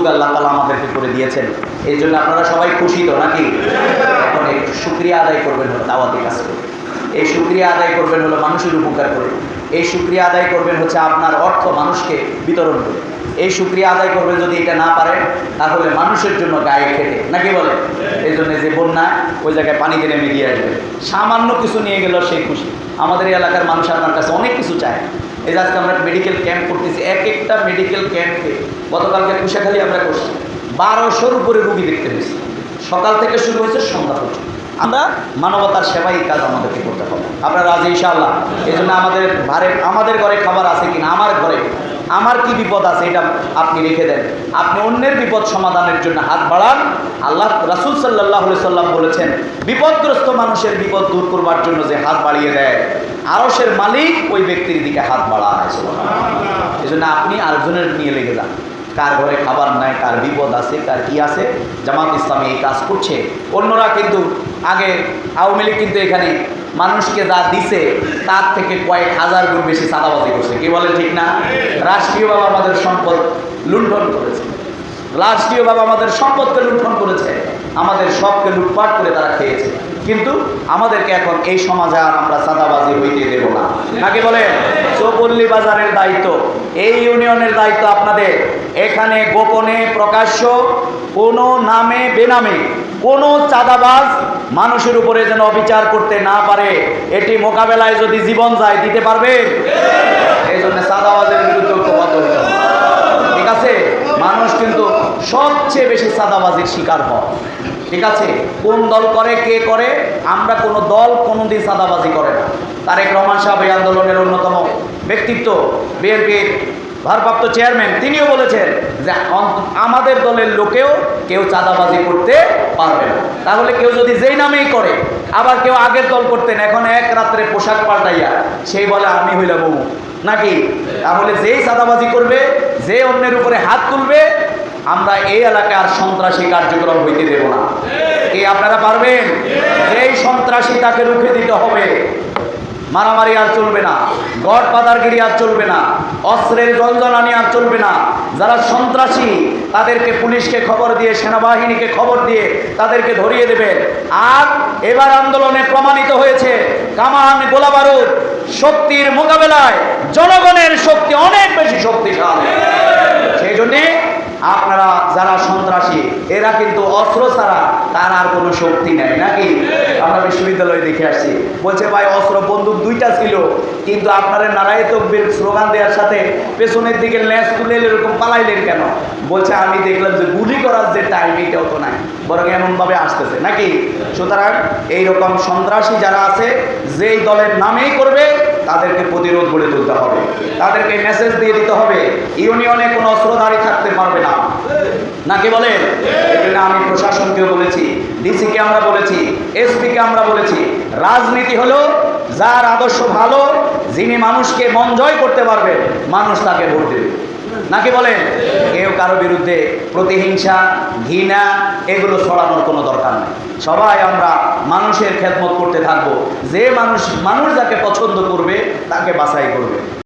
সুযোগ আল্লাহ তালা আমাদেরকে করে দিয়েছেন। এই জন্য আপনারা সবাই খুশি তো নাকি? এখন একটু শুক্রিয়া আদায় করবেন হলো দাওয়াতি কাজ করে। এই শুক্রিয়া আদায় করবেন হলো মানুষের উপকার করে। এই শুক্রিয়া আদায় করবেন হচ্ছে আপনার অর্থ মানুষকে বিতরণ করে। এই শুক্রিয়া আদায় করবেন যদি এটা না পারেন, তাহলে মানুষের জন্য গায়ে খেটে। নাকি বলে? এই জন্য যে বন্যা, ওই জায়গায় পানিতে নেমে দিয়ে আসবে। সামান্য কিছু নিয়ে গেল সেই খুশি। আমাদের এলাকার মানুষ আপনার কাছে অনেক কিছু চায়। এই আজকে আমরা মেডিকেল ক্যাম্প করতেছি। এক একটা মেডিকেল ক্যাম্পে গতকালকে কুশাখালি আমরা করছি। বারোশোর উপরে রুগী দেখতে পেয়েছি। সকাল থেকে শুরু হয়েছে সন্ধ্যা পর্যন্ত। আমরা মানবতার সেবাই কাজ আমাদেরকে করতে হবে। আমরা রাজি ইনশাআল্লাহ। এই জন্য আমাদের ভারে আমাদের ঘরে খাবার আছে কিনা? আমার আমার কি বিপদ আছে এটা আপনি রেখে দেন। আপনি অন্যের বিপদ সমাধানের জন্য হাত বাড়ান। আল্লাহ রাসুল সাল্লাহ সাল্লাম বলেছেন, বিপদগ্রস্ত মানুষের বিপদ দূর করবার জন্য যে হাত বাড়িয়ে দেয় আরসের মালিক ওই ব্যক্তির দিকে হাত বাড়ায় এই জন্য আপনি আরেকজনের নিয়ে লেগে যান। কার ঘরে খাবার নাই, কার বিপদ আছে, কার কি আছে, জামাত ইসলামী এই কাজ করছে। অন্যরা কিন্তু আগে আওয়ামী লীগ কিন্তু এখানে মানুষকে যা দিছে, তার থেকে কয়েক হাজার গুণ বেশি চাঁদাবাজি করছে। কি বলে ঠিক না? রাষ্ট্রীয়ভাবে আমাদের সম্পদ লুণ্ঠন করেছে। রাষ্ট্রীয়ভাবে আমাদের সম্পদকে লুণ্ঠন করেছে। আমাদের সবকে লুটপাট করে তারা খেয়েছে। কিন্তু আমাদেরকে এখন এই সমাজে আর আমরা চাঁদাবাজি হইতে দেব না। নাকি বলে চৌপল্লী বাজারের দায়িত্ব। এই ইউনিয়নের দায়িত্ব আপনাদের। এখানে গোপনে প্রকাশ্য কোনো নামে বেনামে কোনো চাঁদাবাজ মানুষের উপরে যেন অবিচার করতে না পারে, এটি মোকাবেলায় যদি জীবন যায় দিতে পারবে? এই জন্য চাঁদাবাজের বিরুদ্ধে ঐক্যবদ্ধ ঠিক আছে? মানুষ কিন্তু সবচেয়ে বেশি চাঁদাবাজির শিকার হয়। ঠিক আছে? কোন দল করে, কে করে? আমরা কোনো দল কোনো দিন চাঁদাবাজি করে না। তারেক রহমান সাহেব এই আন্দোলনের অন্যতম ব্যক্তিত্ব। বিএনপির ভারপ্রাপ্ত চেয়ারম্যান, তিনিও বলেছেন যে আমাদের দলের লোকেও কেউ চাঁদাবাজি করতে পারবে না। তাহলে কেউ যদি যেই নামেই করে, আবার কেউ আগের দল করতেন, এখন এক রাত্রে পোশাক পাল্টাইয়া সেই বলে আমি হইলাম অমুক। নাকি? তাহলে যেই চাঁদাবাজি করবে, যে অন্যের উপরে হাত তুলবে আমরা এই এলাকায় আর সন্ত্রাসী কার্যক্রম হইতে দেব না। কি আপনারা পারবেন? এই সন্ত্রাসী তাকে রুখে দিতে হবে মারামারি আর চলবে না গড় পাদারগিরি আর চলবে না অস্ত্রের জলজলানি আর চলবে না। যারা সন্ত্রাসী তাদেরকে পুলিশকে খবর দিয়ে সেনাবাহিনীকে খবর দিয়ে তাদেরকে ধরিয়ে দেবে আর এবার আন্দোলনে প্রমাণিত হয়েছে কামান গোলাবারুদ শক্তির মোকাবেলায় জনগণের শক্তি অনেক বেশি শক্তিশালী। সেই জন্যে আপনারা যারা সন্ত্রাসী, এরা কিন্তু অস্ত্র ছাড়া তার আর কোনো শক্তি নেই, নাকি? আমরা বিশ্ববিদ্যালয়ে দেখে আসছি। বলছে, ভাই, অস্ত্র, বন্দুক দুইটা ছিল, কিন্তু আপনারা নারায় তকবির স্লোগান দেওয়ার সাথে পেছনের দিকে ল্যাস তুলে এরকম পালাইলেন কেন? বলছে, আমি দেখলাম যে গুলি করার যে টাইম এটাও তো নাই, বরং এমনভাবে আসতেছে, নাকি? সুতরাং এইরকম সন্ত্রাসী যারা আছে, যেই দলের নামেই করবে তাদেরকে প্রতিরোধ গড়ে তুলতে হবে। তাদেরকে মেসেজ দিয়ে দিতে হবে, ইউনিয়নে কোনো অস্ত্রধারী থাকতে পারবে না। নাকি বলে এজন্য আমি প্রশাসনকেও বলেছি, ডিসিকে আমরা বলেছি, এসপিকে আমরা বলেছি, রাজনীতি হলো যার আদর্শ ভালো, যিনি মানুষকে মন জয় করতে পারবে মানুষ তাকে ভোট দেবে। নাকি বলেন? কেউ কারও বিরুদ্ধে প্রতিহিংসা, ঘৃণা, এগুলো ছড়ানোর কোনো দরকার নেই। সবাই আমরা মানুষের খেদমত করতে থাকব। যে মানুষ মানুষ যাকে পছন্দ করবে, তাকে বাছাই করবে।